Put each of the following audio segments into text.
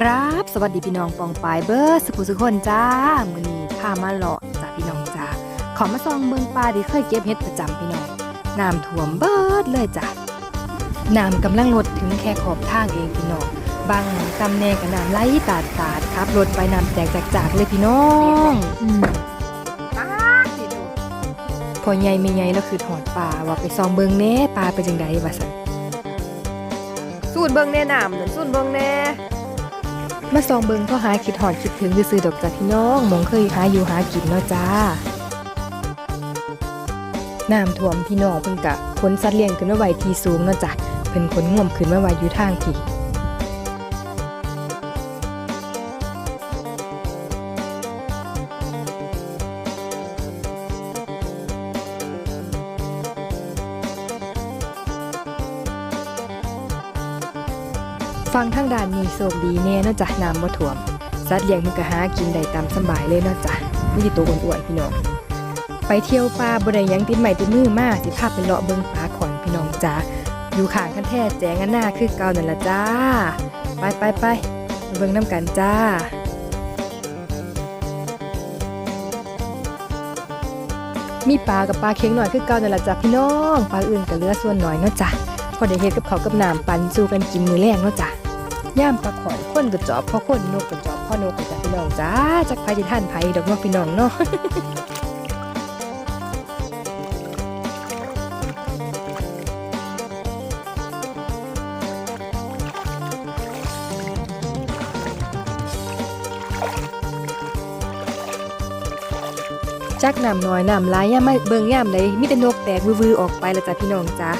ครับ สวัสดีพี่น้องปองปายเบอร์สุขุสุขคนจ้ามื้อนี้พามาเลาะจ้าพี่น้องจ้าขอมาซองเมืองปลาที่เคยเก็บเฮ็ดประจำพี่น้องน้ำท่วมเบิดเลยจ้ะน้ำกำลังลดถึงแค่ขอบทางเองพี่น้องบางหม้องตำแหน่งกับน้ำไหลตาดตาดครับรถไปน้ำแตกจากๆเลยพี่น้องอืมพอใหญ่ไม่ใหญ่แล้วคือถอดปลาว่าไปซองเบิงแหน่ปลาเป็นจังไดว่าซั่นสูตรเบิ่งแน่น้ำนั่นสูตรเบิ่งแน่ มาซองเบิงก็หาคิดหอดคิดถึงซื้อๆดอกจ้ะพี่น้องมองเคยหาอยู่หากินเนาะจ้าน้ำท่วมพี่น้องเพิ่นกะขนสัตว์เลี้ยงขึ้นมาไว้ที่สูงเนาะจ้ะเพิ่นขนง่วมขึ้นมาไว้อยู่ทางที่ ฟังทางด้านนี้โชคดีแน่เนาะจ้ะน้ำบ่ท่วมสัตว์เลี้ยงมันก็หากินได้ตามสบายเลยเนาะจ้ะมีต่ตัวอ้วนๆพี่น้องไปเที่ยวป่าบ่ได้ยังติดใหม่ติดมือมาสิพาไปเลาะเบิ่งปลาขอนพี่น้องจ้าอยู่ข้างคันแท้แจงอันหน้าคือเก่านั่นล่ะจ้า ไปไปไปเบิ่งน้ำกันจ้ามีปลากับปลาเค็งหน่อยคือเก่านั่นล่ะจ้ะพี่น้อง ปลาอื่นก็เลือส่วนหน้อยเนาะจ้ะพอได้เฮ็ดกับเขากับน้ำปันสู้กันกินมือแรงเนาะจ้ะ ย่ามปลาขอนคนก็จอบพ่อคนนกก็จอบพ่อนกก็จ้ะพี่น้องจ้าจักไผสิท่านไผดอกนาะพี่น้องเนาะจักน้ำน้อยน้ำลายย่ามมาเบิ่งย่ามใดมีแต่นกแตกวือๆออกไปแล้วจ้ะพี่น้องจ้า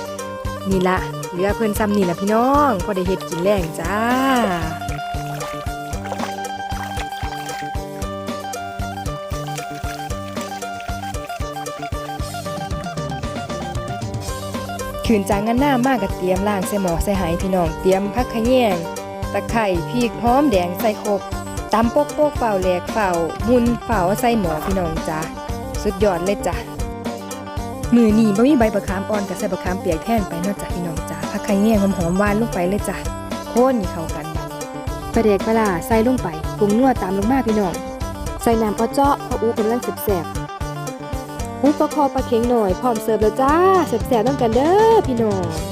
นี่ละเหลือเพิ่นซ้ำนี่ละพี่น้องพอได้เฮ็ดกินแรงจ้าขืนจางงานหน้ามากกับเตรียมล่างใส่หมอใส่ไหพี่น้องเตรียมผักขะแยงตะไคร่พริกหอมแดงใส่โคกตำโปกโปกเฝ้าแหลกเฝ้ามุนเฝ้าใส่หมอพี่น้องจ้าสุดยอดเลยจ้ะ มือนี่บ่มีใบประคามอ่อนกับใส่ประคามเปียกแท่นไปนอกจากพี่น้องจ้าผักขะแยงหอมๆหวานลงไปเลยจ้ะโค่นเข้ากันปลาเด็กปลาใส่ลงไปปรุงนัวตามลงมาพี่น้องใส่น้ำปลาเจาะพราะอูกำลังแสบๆอุประคอปลาเค็งหน่อยพร้อมเสิร์ฟแล้วจ้าแสบๆต้องกันเด้อพี่น้อง